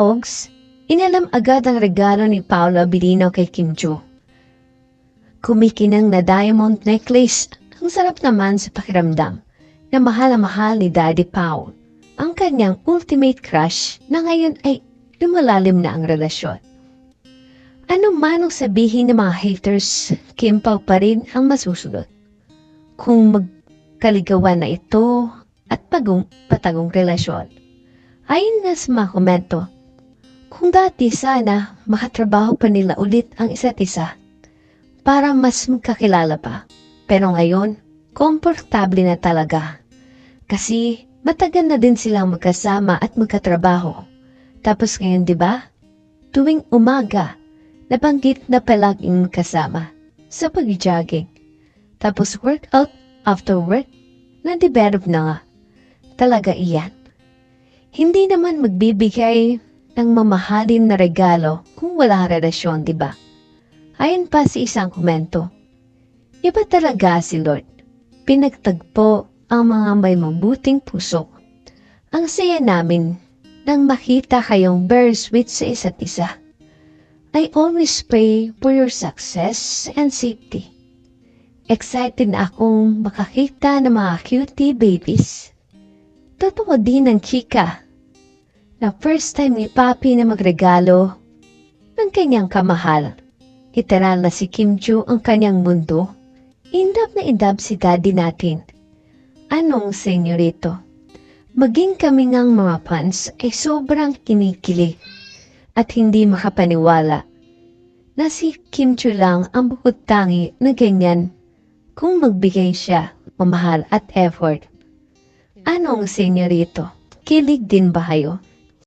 Ogs, inalam agad ang regalo ni Paolo Abilino kay Kim Joo. Kumikinang na diamond necklace. Ang sarap naman sa pakiramdam na mahal na mahal ni Daddy Paul. Ang kanyang ultimate crush na ngayon ay lumalalim na ang relasyon. Ano man ang sabihin ng mga haters, Kim Pao pa rin ang masusunod. Kung magkaligawan na ito at pagong patagong relasyon. Ayon nga sa mga komento, kung dati sana makatrabaho pa nila ulit ang isa't isa para mas magkakilala pa. Pero ngayon, komportable na talaga. Kasi matagal na din silang magkasama at magkatrabaho. Tapos ngayon, di ba? Tuwing umaga, nabanggit na palaging kasama sa pag-jogging. Tapos workout after work, na-develop na nga. Talaga iyan. Hindi naman magbibigay ng mamahalin na regalo kung wala relasyon, di ba? Ayon pa sa isang komento, iba talaga si Lord. Pinagtagpo ang mga may mabuting puso. Ang saya namin nang makita kayong very sweet sa isa't isa. I always pray for your success and safety. Excited akong makakita ng mga cutie babies. Totoo din ang chika na first time ni Papi na magregalo ng kanyang kamahal. Literal na si Kim Joo ang kanyang mundo. Indab na indab si daddy natin. Anong senyorito? Maging kami ng mga fans ay sobrang kinikilig at hindi makapaniwala na si Kim Joo lang ang bukod tangi na ganyan kung magbigay siya mamahal at effort. Anong senyorito? Kilig din ba kayo?